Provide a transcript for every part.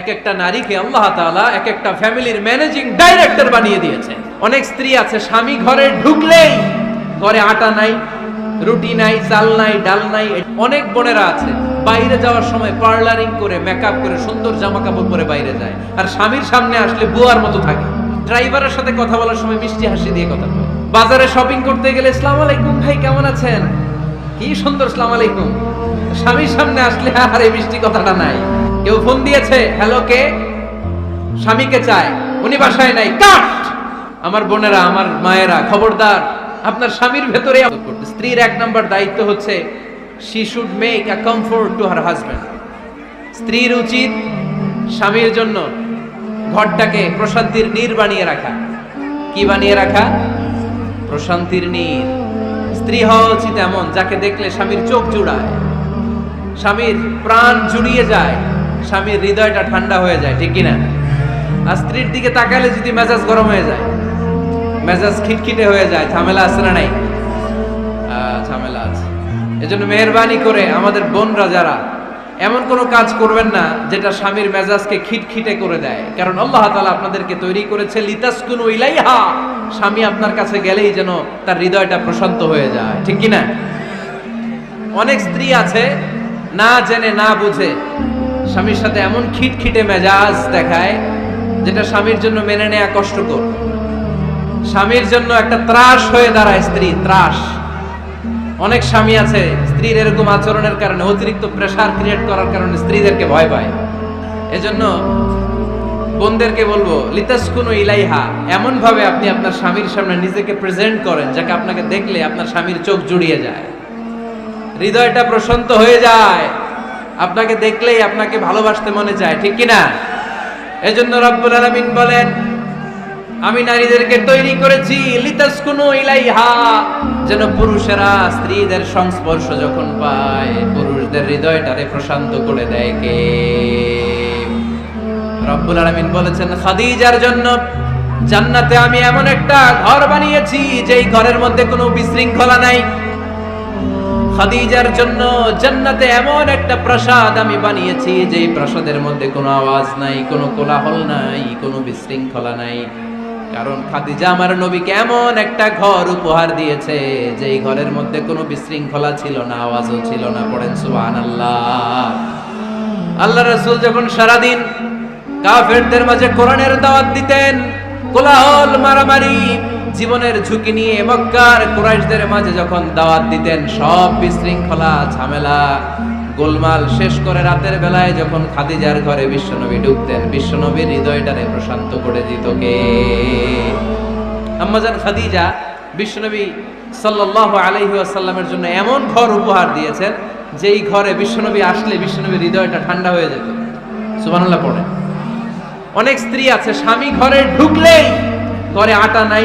এক একটা নারীকে আল্লাহ তাআলা এক একটা ফ্যামিলির ম্যানেজিং ডাইরেক্টর বানিয়ে দিয়েছে। অনেক স্ত্রী আছে, স্বামী ঘরে ঢুকলেই ঘরে আটা নাই, রুটি নাই, চাল নাই, ডাল নাই অনেক বোনেরা আছে, বাইরে যাওয়ার সময় পার্লারিং করে মেকআপ করে, সুন্দর জামা কাপড় পরে বাইরে যায়। আর স্বামীর সামনে আসলে বুয়ার মতো থাকে। ড্রাইভারের সাথে কথা বলার সময় মিষ্টি হাসি দিয়ে কথা বলে। বাজারে শপিং করতে গেলে ইসলাম আলাইকুম ভাই, কেমন আছেন? কি সুন্দর ইসলাম আলাইকুম। স্বামীর সামনে আসলে আর এই মিষ্টি কথাটা নাই। কেউ ফোন দিয়েছে, হ্যালো, কে? স্বামীকে চায়, উনি বাসায় নাই, কাট! আমার বোনেরা, আমার মায়েরা, খবরদার, আপনার স্বামীর ভেতরে স্ত্রীর এক নম্বর দায়িত্ব হচ্ছে she should make a comfort to her husband স্ত্রীর উচিত স্বামীর জন্য ঘরটাকে প্রশান্তির নীর বানিয়ে রাখা। কি বানিয়ে রাখা? প্রশান্তির নীর। স্ত্রী হওয়া উচিত এমন, যাকে দেখলে স্বামীর চোখ জুড়ায়। স্বামীর প্রাণ জুড়িয়ে যায়। স্বামীর হৃদয়টা ঠান্ডা হয়ে যায়, ঠিক কিনা? আর স্ত্রীর দিকে তাকালে যদি মেজাজ গরম হয়ে যায়, মেজাজ খিটখিটে হয়ে যায়, ঝামেলা আছে না নাই? ঝামেলা আছে। এজন্য মেহরবানি করে আমাদের বোনরা যারা, এমন কোনো কাজ করবেন না যেটা স্বামীর মেজাজকে খিটখিটে করে দেয়। কারণ আল্লাহ তাআলা আপনাদেরকে তৈরি করেছে, লিতাসকুনু ইলাইহা। স্বামী আপনার কাছে গেলেই যেন তার হৃদয়টা প্রশান্ত হয়ে যায়, ঠিক কি না অনেক স্ত্রী আছে, না জেনে, না বুঝে স্বামীর সাথে এমন খিটখিটে মেজাজ দেখায়, যেটা স্বামীর জন্য মেনে নেয়া কষ্টকর। স্বামীর জন্য একটা ত্রাস হয়ে দাঁড়ায় স্ত্রী, ত্রাস। অনেক স্বামী আছে, স্ত্রীর এরকম আচরণের কারণে, অতিরিক্ত প্রেশার ক্রিয়েট করার কারণে স্ত্রীদেরকে ভয় পায়। এজন্য বোনদেরকে বলব, লিতাসকুনু ইলাইহা। এমন ভাবে আপনি আপনার স্বামীর সামনে নিজেকে প্রেজেন্ট করেন, যাকে আপনাকে দেখলে আপনার স্বামীর চোখ জুড়িয়ে যায়। হৃদয়টা প্রশান্ত হয়ে যায়। আপনাকে দেখলেই আপনাকে ভালোবাসতে মনে চায়, ঠিক কি না এজন্য রব্বুল আলামিন বলেন, আমি নারীদেরকে তৈরি করেছি যেন পুরুষেরা স্ত্রীদের সংস্পর্শ যখন পায়, পুরুষদের হৃদয়টারে প্রশান্ত করে দেয় কে? রব্বুল আলামিন বলেছেন, খাদিজার জন্য জান্নাতে আমি এমন একটা ঘর বানিয়েছি, যেই ঘরের মধ্যে কোনো বিশৃঙ্খলা নাই। খাদিজার জন্য জান্নাতে এমন একটা প্রাসাদ আমি বানিয়েছি যেই প্রাসাদের মধ্যে কোনো আওয়াজ নাই, কোনো কোলাহল নাই, কোনো বিশৃঙ্খলা নাই। কারণ খাদিজা আমার নবীকে এমন একটা ঘর উপহার দিয়েছে যেই ঘরের মধ্যে কোনো বিশৃঙ্খলা ছিল না, আওয়াজও ছিল না। পড়েন সুবহানাল্লাহ। আল্লাহ আল্লাহ রাসূল যখন সারাদিন কাফেরদের মাঝে কোরআনের দাওয়াত দিতেন, কোলাহল, মারামারি জীবনের ঝুঁকি নিয়ে মক্কার কুরাইশদের মাঝে যখন দাওয়াত দিতেন, সব বিশৃঙ্খলা, ঝামেলা, গোলমাল শেষ করে রাতের বেলায় যখন খাদিজার ঘরে বিশ্বনবী ঢুকতেন, বিশ্বনবীর হৃদয়টারে প্রশান্ত করে দিত কে? আম্মাজান খাদিজা বিশ্বনবী সাল্লাল্লাহু আলাইহি ওয়াসাল্লামের জন্য এমন ঘর উপহার দিয়েছেন, যেই ঘরে বিশ্বনবী আসলে বিশ্বনবীর হৃদয়টা ঠান্ডা হয়ে যেত। সুবহানাল্লাহ পড়ে অনেক স্ত্রী আছে, স্বামী ঘরে ঢুকলেই ঘরে আটা নাই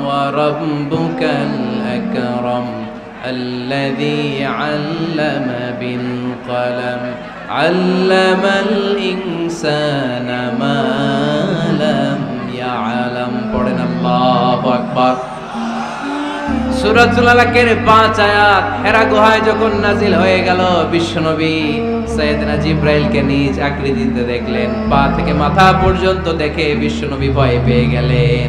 ওয়া রাব্বুকাল আকরাম الذي علم بالقلم علم الإنسان ما لم يعلم পড়েন আল্লাহু আকবার সূরাতুল আলাকের পাঁচ আয়াত হেরা গুহায় যখন নাজিল হয়ে গেল বিশ্বনবী সৈয়দনা জিব্রাইলকে নিজ আকৃতিতে দেখলেন পা থেকে মাথা পর্যন্ত দেখে বিশ্বনবী ভয় পেয়ে গেলেন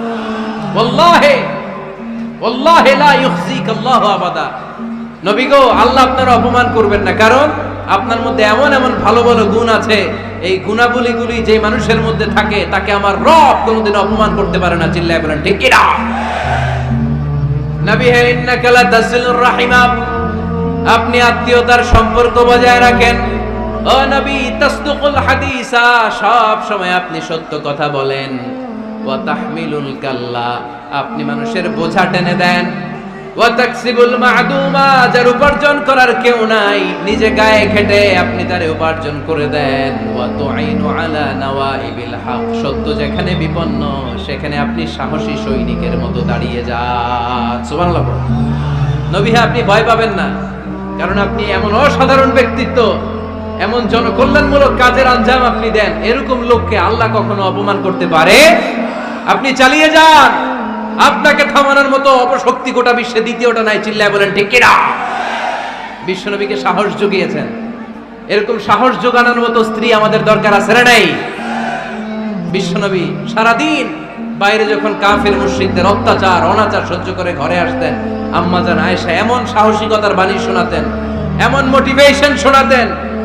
ওয়াল্লাহি ওয়াল্লাহি লা ইউখজিক গো, আল্লাহ আপনার অপমান করবেন না। কারণ আপনার মধ্যে এমন এমন ভালো ভালো গুণ আছে, এই গুণাবলীগুলি মানুষের মধ্যে থাকে, তাকে আমার রব অপমান করতে পারে না রাহিমা। আপনি আত্মীয়তার সম্পর্ক বজায় রাখেন। হাদিসা, সব সময় আপনি সত্য কথা বলেন। ওয়া তাহমিলুল কাল্লা, আপনি মানুষের বোঝা টেনে দেন। ওয়া তাকসিবুল মা'দুমা, যার উপার্জন করার কেউ নাই, নিজে গায়ে খেটে আপনি তারে উপার্জন করে দেন। ওয়া তুআইনু আলা নাওয়াইবিল হক সত্য যেখানে বিপন্ন, সেখানে আপনি সাহসী সৈনিকের মতো দাঁড়িয়ে যান। সুবহানাল্লাহ নবী আপনি ভয় পাবেন না, কারণ আপনি এমন অসাধারণ ব্যক্তিত্ব। এমন জনকল্যাণমূলক কাজের আঞ্জাম আপনি দেন। এরকম লোককে আল্লাহ কখনো অপমান করতে পারে? আপনি চালিয়ে যান। আপনাকে থামানোর মতো অপশক্তি গোটা বিশ্বে দ্বিতীয়টা নাই, চিল্লায় বলেন, ঠিক কিনা? বিশ্বনবীকে সাহস জুগিয়েছেন। এরকম সাহস যোগানোর মতো স্ত্রী আমাদের দরকার আছে না নাই? বিশ্বনবী সারাদিন বাইরে যখন কাফের মুশরিকদের অত্যাচার, অনাচার সহ্য করে ঘরে আসতেন আম্মাজান আয়েশা এমন সাহসিকতার বাণী শোনাতেন, এমন মোটিভেশন শোনাতেন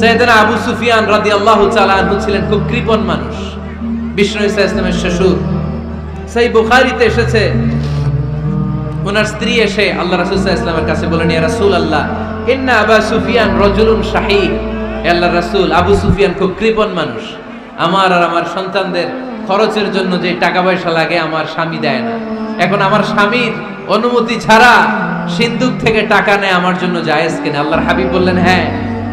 সৈয়দনা আবু সুফিয়ান রাদি আল্লাহ আনহু ছিলেন খুব কৃপণ মানুষ। বিষ্ণু ইসা ইসলামের শ্বশুর। সেই বুখারিতে এসেছে, ওনার স্ত্রী এসে আল্লাহ রাসূল ইসলামের কাছে বলেন ইয়া রাসূল আল্লাহ ইন্না আবা সুফিয়ান রজুলুন শাহী আল্লাহ রাসূল, আবু সুফিয়ান খুব কৃপণ মানুষ। আমার আর আমার সন্তানদের খরচের জন্য যে টাকা পয়সা লাগে, আমার স্বামী দেয় না। এখন আমার স্বামীর অনুমতি ছাড়া সিন্ধুক থেকে টাকা নেয়, আমার জন্য জায়েজ কিনা? আল্লাহর হাবিব বললেন হ্যাঁ।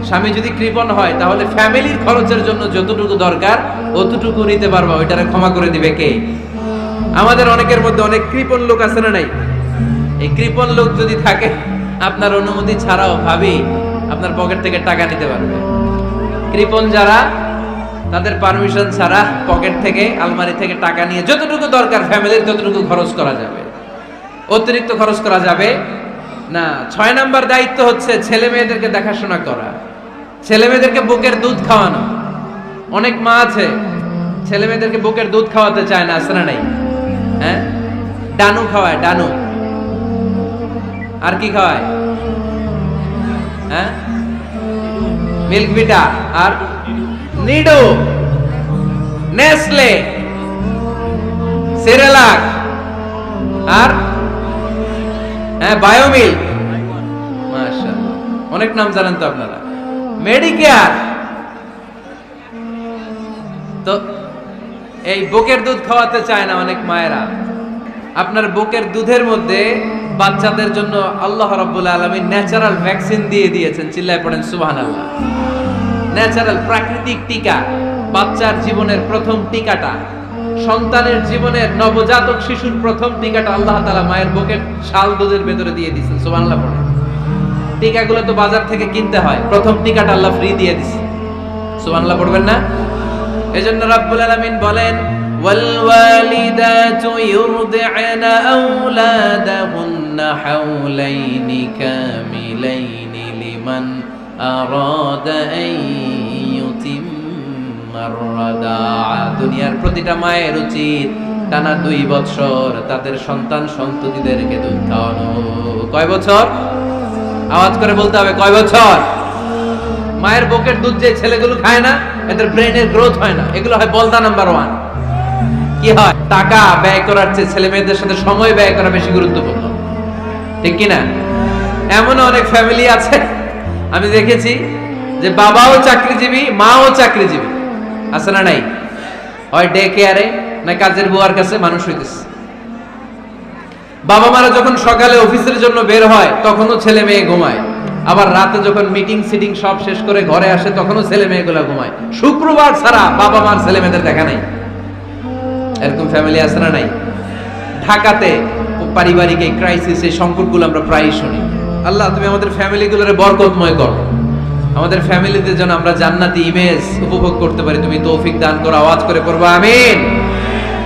স্বামী যদি কৃপণ হয়, তাহলে ফ্যামিলির খরচের জন্য যতটুকু দরকার, অতটুকু নিতে পারবা। ওইটারে ক্ষমা করে দিবে কে? আমাদের অনেকের মধ্যে অনেক কৃপণ লোক আছে না নাই? এই কৃপণ লোক যদি থাকে, আপনার অনুমতি ছাড়াও ভাবি আপনার পকেট থেকে টাকা নিতে পারবে। কৃপণ যারা, তাদের পারমিশন ছাড়া পকেট থেকে, আলমারি থেকে টাকা নিয়ে যতটুকু দরকার, ফ্যামিলির ততটুকু খরচ করা যাবে। অতিরিক্ত খরচ করা যাবে না। ছয় নাম্বার দায়িত্ব হচ্ছে ছেলে মেয়েদেরকে দেখাশোনা করা। ছেলে মেয়েদেরকে বুকের দুধ খাওয়ানো। অনেক মা আছে, ছেলে মেয়েদেরকে বুকের দুধ খাওয়াতে চায় না না নাই? হ্যাঁ? ডানু খাওয়ায়, ডানু। আর কি খাওয়ায়? হ্যাঁ? মিল্ক বিটা আর নিডো। নেসলে। সেরেলাক। আর? হ্যাঁ বায়োমিল মাশাআল্লাহ। অনেক নাম জানেন তো আপনারা। মেডিকেয়ার তো এই বুকের দুধ খাওয়াতে চায় না অনেক মায়েরা। আপনার বুকের দুধের মধ্যে বাচ্চাদের জন্য আল্লাহ রাব্বুল আলামিন ন্যাচারাল ভ্যাকসিন দিয়ে দিয়েছেন, চিল্লায় পড়েন, সুবহানাল্লাহ। ন্যাচারাল প্রাকৃতিক টিকা, বাচ্চার জীবনের প্রথম টিকাটা, সন্তানের জীবনের নবজাতক শিশুর প্রথম টিকাটা আল্লাহ তাআলা মায়ের বুকের শাল দুধের ভেতরে দিয়ে দিয়েছেন, সুবহানাল্লাহ পড়েন। টিকাগুলো তো বাজার থেকে কিনতে হয় প্রথম টিকাটা আল্লাহ ফ্রি দিয়ে দিছে সুবহানাল্লাহ পড়বেন না এজন্য রাব্বুল আলামিন বলেন والوالدات يرضعن أولادهن حولين كاملين لمن أراد أن يتم الرضاعة দুনিয়ার প্রতিটা মায়ের উচিত টানা দুই বছর তাদের সন্তান সন্ততিদেরকে দুধ খাওয়ানো কয় বছর আওয়াজ করে বলতে হবে, কয় বছর? মায়ের বুকের দুধ যে ছেলেগুলো খায় না, এদের ব্রেনের গ্রোথ হয় না। এগুলো হয় বলদা নাম্বার ওয়ান। কি হয়? টাকা ব্যয় করার চেয়ে ছেলে মেয়েদের সাথে সময় ব্যয় করা বেশি গুরুত্বপূর্ণ। ঠিক কি না এমন অনেক ফ্যামিলি আছে, আমি দেখেছি, যে বাবাও চাকরিজীবী, মাও চাকরিজীবী। আছে না নাই? হয় ডে কেয়ারে না কাজের বুয়ার কাছে মানুষ হইতেছে। বাবা মারা যখন সকালে অফিসের জন্য বের হয়, তখনও ছেলে মেয়ে ঘুমায়। আবার রাতে যখন মিটিং সিটিং সব শেষ করে ঘরে আসে, তখনও ছেলে মেয়েগুলো ঘুমায়। শুক্রবার ছাড়া বাবা মার ছেলে মেয়েদের দেখা নাই। এরকম ফ্যামিলি আছে না নাই? ঢাকাতে পারিবারিক এই ক্রাইসিস এই সংকটগুলো আমরা প্রায়ই শুনি। আল্লাহ, তুমি আমাদের ফ্যামিলিগুলোরে বরকতময় করো। আমাদের ফ্যামিলিতে যেন আমরা জান্নাতি ইমেজ উপভোগ করতে পারি। তুমি তৌফিক দান করো, আওয়াজ করে করব আমিন।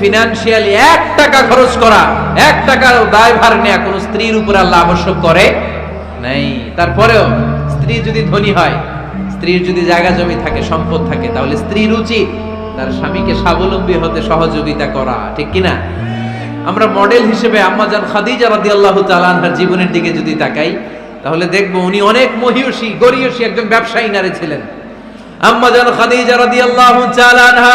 ফিনান্সিয়ালি এক টাকা খরচ করা, এক টাকার দায়ভার নেয়া কোনো স্ত্রীর উপরে আল্লাহ আবশ্যক করে নাই। তারপরেও স্ত্রী যদি ধনী হয়, স্ত্রীর যদি জায়গা জমি থাকে, সম্পদ থাকে, তাহলে স্ত্রীর উচিত তার স্বামীকে স্বাবলম্বী হতে সহযোগিতা করা, ঠিক কিনা? আমরা মডেল হিসেবে আম্মাজান খাদিজা রাদিয়াল্লাহু তাআলা আনহার জীবনের দিকে যদি তাকাই, তাহলে দেখব উনি অনেক মহিয়সী গরিয়সী একজন ব্যবসায়ী নারী ছিলেন। আম্মাজান খাদিজা রাদিয়াল্লাহু তাআলা আনহা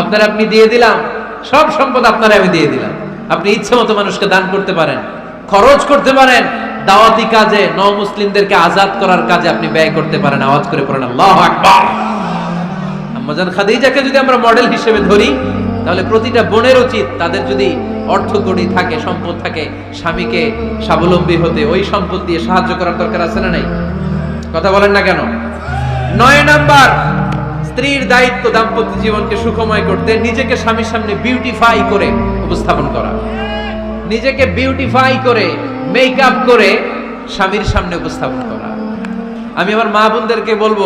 আপনার আপনি দিয়ে দিলাম, সব সম্পদ আপনার আমি দিয়ে দিলাম। আপনি ইচ্ছে মতো মানুষকে দান করতে পারেন, খরচ করতে পারেন, দাওয়াতি কাজে ন মুসলিমদেরকে আজাদ করার কাজে আপনি ব্যয় করতে পারেন, আওয়াজ করে পড়েন, আল্লাহ খাদিজাকে যদি আমরা মডেল হিসেবে ধরি, তাহলে প্রতিটা বোনের উচিত তাদের যদি অর্থ থাকে, সম্পদ থাকে, স্বামীকে স্বাবলম্বী হতে, ওই সম্পদ দিয়ে সাহায্য করার দরকার আছে না নাই? কথা বলেন না কেন? নয় নাম্বার স্ত্রীর দায়িত্ব দাম্পত্য জীবনকে সুখময় করতে, নিজেকে স্বামীর সামনে বিউটিফাই করে উপস্থাপন করা। নিজেকে বিউটিফাই করে মেকআপ করে স্বামীর সামনে উপস্থাপন করা। আমি আমার মা বোনদেরকে বলব,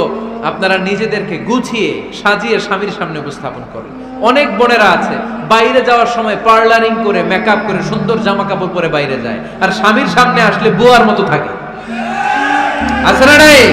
আপনারা নিজেদেরকে গুছিয়ে, সাজিয়ে স্বামীর সামনে উপস্থাপন করেন। অনেক বোনেরা আছে, বাইরে যাওয়ার সময় পার্লারিং করে মেকআপ করে, সুন্দর জামা কাপড় পরে বাইরে যায়। আর স্বামীর সামনে আসলে বুয়ার মতো থাকে। নাই?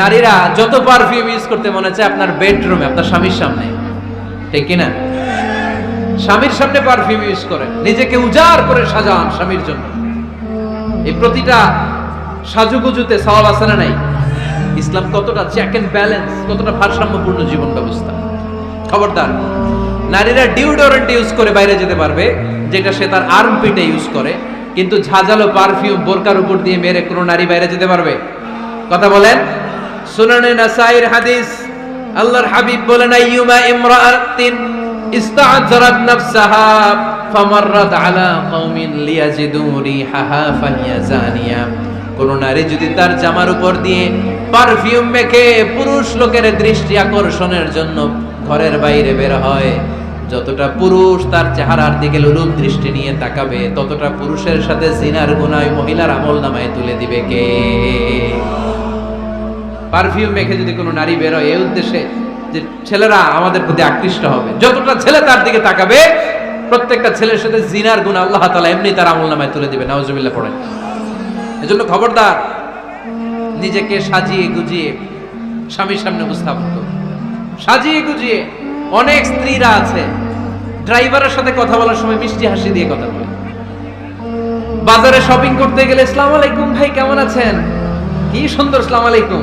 নারীরা যত পারফিউম ইউজ করতে মনে চায় আপনার বেডরুমে আপনার স্বামীর সামনে। ঠিক কি না স্বামীর সামনে পারফিউম ইউজ করেন। নিজেকে উজাড় করে সাজান স্বামীর জন্য। এই প্রতিটা সাজুগুজুতে সওয়াব আছে না নাই? ইসলাম কতটা চেক এন্ড ব্যালেন্স কতটা ভারসাম্যপূর্ণ জীবন ব্যবস্থা। খবরদার, নারীরা ডিওডোরেন্ট ইউজ করে বাইরে যেতে পারবে, যেটা সে তার আর্ম পিটে ইউজ করে, কিন্তু ঝাঁঝালো পারফিউম বোরকার উপর দিয়ে মেরে কোনো নারী বাইরে যেতে পারবে? কথা বলেন? সুনানে নাসাইর হাদিস, আল্লাহর হাবিব বলেন, আইয়ুমা ইমরাআতিন ইস্তা'জারাত নাফসাহা, ফামাররাত আলা কওমিন লিয়াজিদু রিহাহা ফালিয়াজানিয়া কোন নারী যদি তার জামার উপর দিয়ে পারফিউম মেখে পুরুষ লোকের দৃষ্টি আকর্ষণের জন্য ঘরের বাইরে বের হয়, যতটা পুরুষ তার চেহারার দিকে লুলুপ দৃষ্টি নিয়ে তাকাবে, ততটা পুরুষের সাথে জিনার গুনায় মহিলার আমল নামায় তুলে দিবে কে? পারফিউম মেখে যদি কোনো নারী বেরোয় এই উদ্দেশ্যে যে ছেলেরা আমাদের প্রতি আকৃষ্ট হবে। যতটা ছেলে তার দিকে তাকাবে, প্রত্যেকটা ছেলের সাথে জিনার গুণ আল্লাহ তালা এমনি তার আমল নামায় তুলে দিবে নাউজুবিল্লাহ, পড়েন। এজন্য খবরদার, নিজেকে সাজিয়ে গুজিয়ে স্বামীর সামনে উপস্থাপন সাজিয়ে গুজিয়ে অনেক স্ত্রীরা আছে, ড্রাইভারের সাথে কথা বলার সময় মিষ্টি হাসি দিয়ে কথা বলে। বাজারে শপিং করতে গেলে ইসলাম আলাইকুম ভাই, কেমন আছেন? কি সুন্দর ইসলাম আলাইকুম।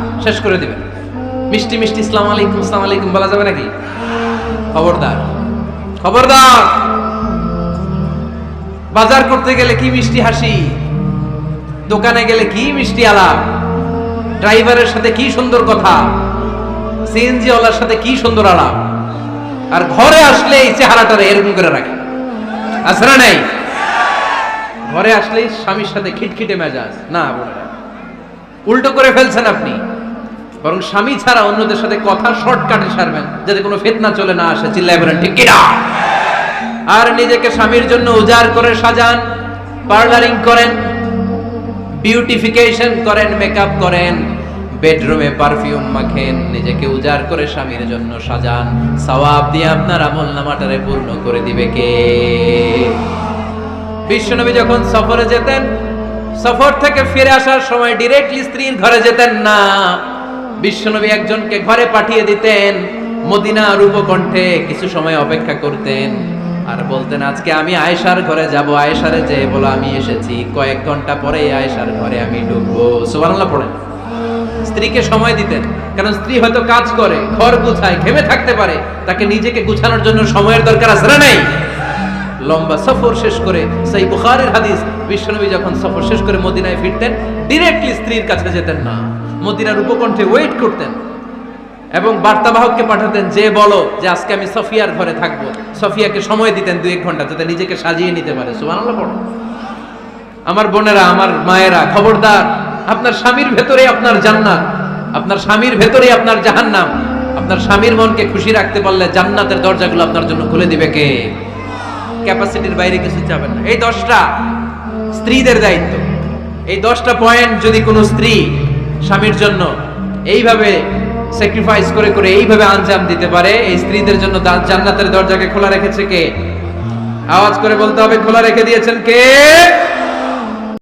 শেষ করে দিবেন। মিষ্টি মিষ্টি ইসলাম আলাইকুম ইসলাম আলাইকুম, বলা যাবে নাকি? খবরদার। খবরদার! বাজার করতে গেলে কি মিষ্টি হাসি? দোকানে গেলে কি মিষ্টি আলাপ? ড্রাইভারের সাথে কি সুন্দর কথা? সিএনজি ওয়ালার সাথে কি সুন্দর আলাপ? আর ঘরে আসলে এই চেহারাটারে এরকম করে রাখে। না নাই? ঘরে আসলেই স্বামীর সাথে খিটখিটে মেজাজ। না। উল্টো করে ফেলছেন আপনি। বরং স্বামী ছাড়া অন্যদের সাথে কথা শর্টকাটে সারবেন, যাতে কোনো ফেতনা চলে না আসে। চিল্লাই বলেন, ঠিক কিনা? আর নিজেকে স্বামীর জন্য উজাড় করে সাজান, পার্লারিং করেন বিউটিফিকেশন করেন মেকআপ করেন বেডরুমে পারফিউম মাখেন, নিজেকে উজাড় করে স্বামীর জন্য সাজান। সওয়াব দিয়ে আপনার আমল নামাটারে পূর্ণ করে দিবে কে? বিশ্বনবী যখন সফরে যেতেন, সফর থেকে ফিরে আসার সময় ডিরেক্টলি স্ত্রীর ঘরে যেতেন না। বিশ্বনবী একজনকে ঘরে পাঠিয়ে দিতেন মদিনা রূপকণ্ঠে কিছু সময় অপেক্ষা করতেন। আর বলতেন, আজকে আমি আয়েশার ঘরে যাব, আয়েশারে যে বলো, আমি এসেছি। কয়েক ঘণ্টা পরে আয়েশার ঘরে আমি ঢুকবো। সুবহানাল্লাহ পড়েন। স্ত্রীকে সময় দিতেন, কারণ স্ত্রী হয়তো কাজ করে, ঘর গুছায়, ঘেমে থাকতে পারে। তাকে নিজেকে গুছানোর জন্য সময়ের দরকার আছে না নাই? লম্বা সফর শেষ করে সেই বুখারের হাদিস, বিশ্বনবী যখন সফর শেষ করে মদিনায় ফিরতেন ডিরেক্টলি স্ত্রীর কাছে যেতেন না। মদিনার উপকণ্ঠে ওয়েট করতেন এবং বার্তাবাহককে পাঠাতেন, যে বলো যে আজকে আমি সফিয়ার ঘরে থাকব। সফিয়াকে সময় দিতেন দুই এক ঘণ্টা, যাতে নিজেকে সাজিয়ে নিতে পারে। আমার বোনেরা, আমার মায়েরা, খবরদার, আপনার স্বামীর ভেতরে আপনার জান্নাত, আপনার স্বামীর ভেতরে আপনার জাহান্নাম। আপনার স্বামীর মনকে খুশি রাখতে পারলে জান্নাতের দরজাগুলো আপনার জন্য খুলে দিবে কে? ক্যাপাসিটির বাইরে কিছু চাবেন না। এই দশটা স্ত্রীদের দায়িত্ব। এই দশটা পয়েন্ট যদি কোনো স্ত্রী স্বামীর জন্য এইভাবে স্যাক্রিফাইস করে করে এইভাবে আঞ্জাম দিতে পারে। এই স্ত্রীদের জন্য জান্নাতের দরজাকে খোলা রেখেছে কে? আওয়াজ করে বলতে হবে, খোলা রেখে দিয়েছেন কে?